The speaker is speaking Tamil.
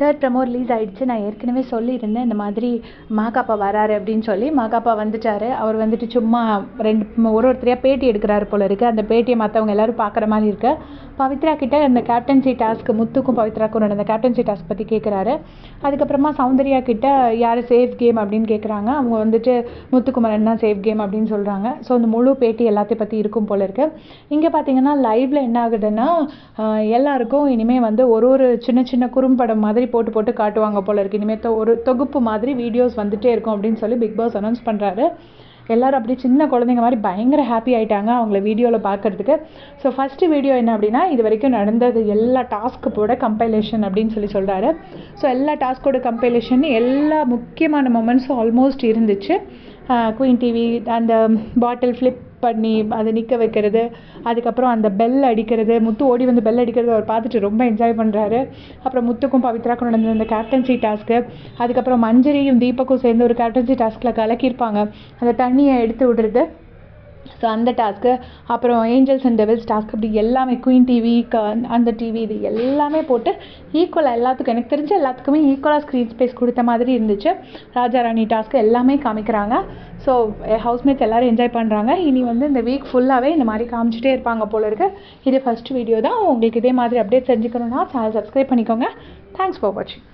தேர்ட் ப்ரமோ ரிலீஸ் ஆகிடுச்சு நான் ஏற்கனவே சொல்லியிருந்தேன் இந்த மாதிரி மாகாப்பா வராரு அப்படின்னு சொல்லி. மாகாப்பா வந்துட்டாரு. அவர் வந்துட்டு சும்மா ரெண்டு ஒரு ஒருத்தரையாக பேட்டி எடுக்கிறாரு போல இருக்குது அந்த பேட்டியை மற்றவங்க எல்லாரும் பார்க்குற மாதிரி இருக்கு. பவித்ரா கிட்ட அந்த கேப்டன்சி டாஸ்க் முத்துக்கும் பவித்ராக்கும் நடந்த கேப்டன்சி டாஸ்க் பற்றி கேட்குறாரு அதுக்கப்புறமா சௌந்தர்யா கிட்ட யார் சேஃப் கேம் அப்படின்னு கேட்குறாங்க அவங்க வந்துட்டு முத்துக்குமரன் தான் சேஃப் கேம் அப்படின்னு சொல்கிறாங்க ஸோ அந்த முழு பேட்டி எல்லாத்தையும் பற்றி இருக்கும் போல இருக்கு. இங்கே பார்த்தீங்கன்னா லைவில் என்ன ஆகுதுன்னா எல்லாருக்கும் இனிமேல் வந்து ஒரு ஒரு சின்ன சின்ன குறும்படம் மாதிரி போட்டு போட்டு காட்டுவாங்க போல இருக்கு. இனிமேல் ஒரு தொகுப்பு மாதிரி வீடியோஸ் வந்துட்டே இருக்கும் அப்படின்னு சொல்லி பிக் பாஸ் அனௌன்ஸ் பண்ணுறாரு எல்லாரும் அப்படியே சின்ன குழந்தைங்க மாதிரி பயங்கர ஹாப்பி ஆயிட்டாங்க அவங்கள வீடியோவில் பார்க்கறதுக்கு ஸோ ஃபஸ்ட்டு வீடியோ என்ன அப்படின்னா இது வரைக்கும் நடந்தது எல்லா டாஸ்க்கோட கம்பைலேஷன் அப்படின்னு சொல்லி சொல்கிறாரு ஸோ எல்லா டாஸ்க்கோட கம்பைலேஷன் எல்லா முக்கியமான மொமெண்ட்ஸும் ஆல்மோஸ்ட் இருந்துச்சு. குயின் டிவி அந்த பாட்டில் ஃப்ளிப் பண்ணி அதை நிற்க வைக்கிறது அதுக்கப்புறம் அந்த பெல் அடிக்கிறது முத்து ஓடி வந்து பெல் அடிக்கிறது அவர் பார்த்துட்டு ரொம்ப என்ஜாய் பண்ணுறாரு அப்புறம் முத்துக்கும் பவித்ராக்கும் நடந்த அந்த கேப்டன்சி டாஸ்க்கு அதுக்கப்புறம் மஞ்சரியும் தீபக்கும் சேர்ந்து ஒரு கேப்டன்சி டாஸ்கில் கலக்கியிருப்பாங்க. அந்த தண்ணியை எடுத்து விடுறது ஸோ அந்த டாஸ்க்கு அப்புறம் ஏஞ்சல்ஸ் அண்ட் டெவில்ஸ் டாஸ்க் அப்படி எல்லாமே குயின் டிவி க அந்த டிவி இது எல்லாமே போட்டு ஈக்குவலாக எல்லாத்துக்கும் எனக்கு தெரிஞ்ச எல்லாத்துக்குமே ஈக்குவலாக ஸ்க்ரீன் ஸ்பேஸ் கொடுத்த மாதிரி இருந்துச்சு. ராஜா ராணி டாஸ்க்கு எல்லாமே காமிக்கிறாங்க. ஸோ ஹவுஸ்மேட்ஸ் எல்லோரும் என்ஜாய் பண்ணுறாங்க இனி வந்து இந்த வீக் ஃபுல்லாகவே இந்த மாதிரி காமிச்சிட்டே இருப்பாங்க போல இருக்கு. இது ஃபஸ்ட் வீடியோ தான். உங்களுக்கு இதே மாதிரி அப்டேட் தெரிஞ்சுக்கணுன்னா சேனல் சப்ஸ்கிரைப் பண்ணிக்கோங்க. தேங்க்ஸ் ஃபார் வாட்சிங்